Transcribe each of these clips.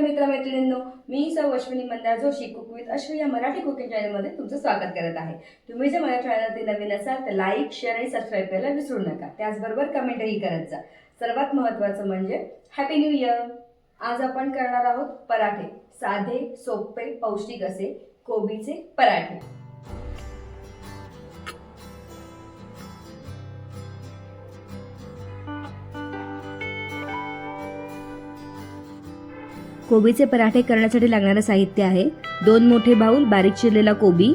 नमस्कार मित्रमैत्रिणींनो मी सौ अश्विनी मंदार जोशी कुक विथ अश्विनी या मराठी कुकिंग चॅनलमध्ये तुमचं स्वागत करत आहे. तुम्ही जर माझ्या चॅनलवरती नवीन असाल तर लाईक शेअर आणि सबस्क्राईब करायला विसरू नका. त्याचबरोबर कमेंटही करत जा. सर्वात महत्त्वाचं म्हणजे हॅपी न्यू इयर आज आपण करणार आहोत पराठे. साधे सोपे पौष्टिक असे कोबीचे पराठे. कोबीचे पराठे करण्यासाठी लागणारं साहित्य आहे. दोन मोठे बाऊल बारीक चिरलेला कोबी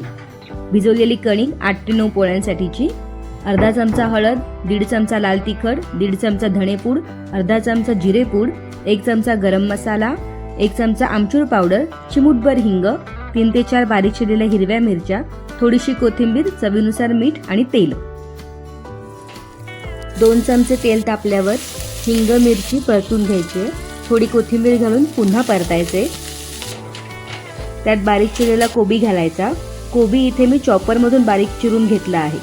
भिजवलेली कणिक आठ ते नऊ पोळ्यांसाठीची. अर्धा चमचा हळद दीड चमचा लाल तिखट दीड चमचा धणेपूड अर्धा चमचा जिरेपूड एक चमचा गरम मसाला एक चमचा आमचूर पावडर चिमूटभर हिंग तीन ते चार बारीक चिरलेल्या हिरव्या मिरच्या थोडीशी कोथिंबीर चवीनुसार मीठ आणि तेल. दोन चमचे तेल तापल्यावर हिंग मिरची परतून घ्यायची. थोडी कोथिंबीर घालून पुन्हा परतायचे. त्यात बारीक चिरलेला कोबी घालायचा. कोबी इथे मी चॉपरमधून बारीक चिरून घेतला आहे.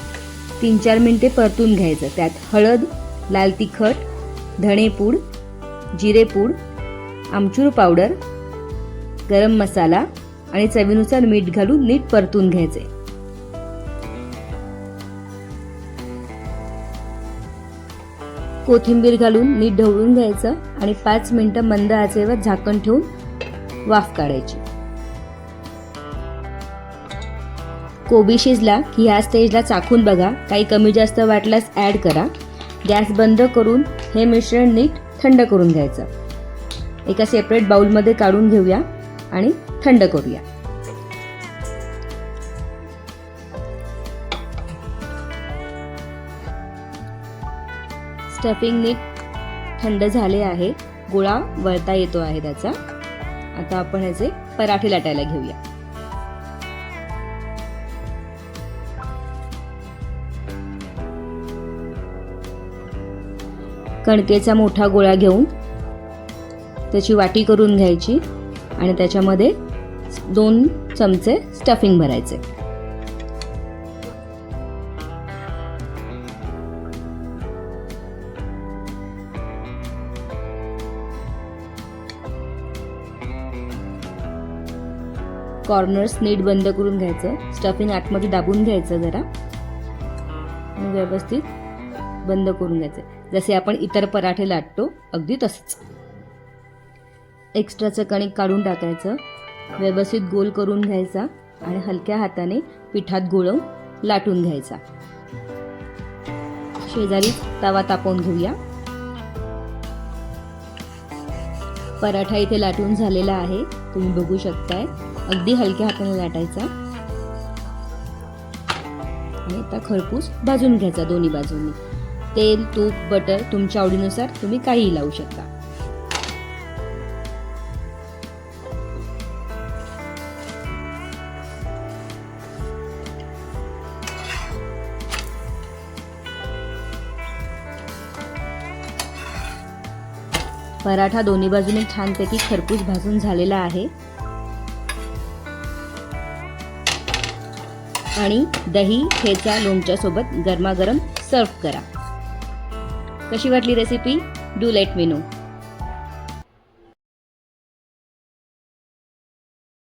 तीन चार मिनिटे परतून घ्यायचं. त्यात हळद लाल तिखट धणेपूड जिरेपूड आमचूर पावडर गरम मसाला आणि चवीनुसार मीठ घालून नीट परतून घ्यायचे. कोथिंबीर घालून नीट ढवळून घ्यायचं आणि पाच मिनटं मंद आचेवर झाकण ठेवून वाफ काढायची. कोबी शिजला की ह्या स्टेजला चाखून बघा. काही कमी जास्त वाटल्यास ॲड करा. गॅस बंद करून हे मिश्रण नीट थंड करून घ्यायचं. एका सेपरेट बाउलमध्ये काढून घेऊया आणि थंड करूया. स्टफिंग नीट थंड झाले आहे. गोळा वळता येतो आहे त्याचा. आता आपण ह्याचे पराठे लाटायला घेऊया. कणकेचा मोठा गोळा घेऊन त्याची वाटी करून घ्यायची आणि त्याच्यामध्ये दोन चमचे स्टफिंग भरायचे. कॉर्नर्स नीट बंद करून घ्यायचं. स्टफिंग आतमध्ये दाबून घ्यायचं जरा. व्यवस्थित बंद करून घ्यायचं. जसे आपण इतर पराठे लाटतो अगदी तसंच. एक्स्ट्राचं कणिक काढून टाकायचं. व्यवस्थित गोल करून घ्यायचा आणि हलक्या हाताने पिठात गोळवून लाटून घ्यायचा. शेजारी तवा तापवून घेऊया. पराठा इथे लाटून झालेला आहे. तुम्ही बघू शकताय. अगदी हलक्या हाताने लाटायचा. आणि आता खरपूस भाजून घ्यायचा दोन्ही बाजूंनी. तेल तूप बटर तुमच्या आवडीनुसार तुम्ही काहीही लावू शकता. पराठा दोन्ही बाजूने छानपैकी खरपूस भाजून झालेला आहे. आणि दही ठेचा लोणच्या सोबत गरमागरम सर्व करा. कशी वाटली recipe do let me know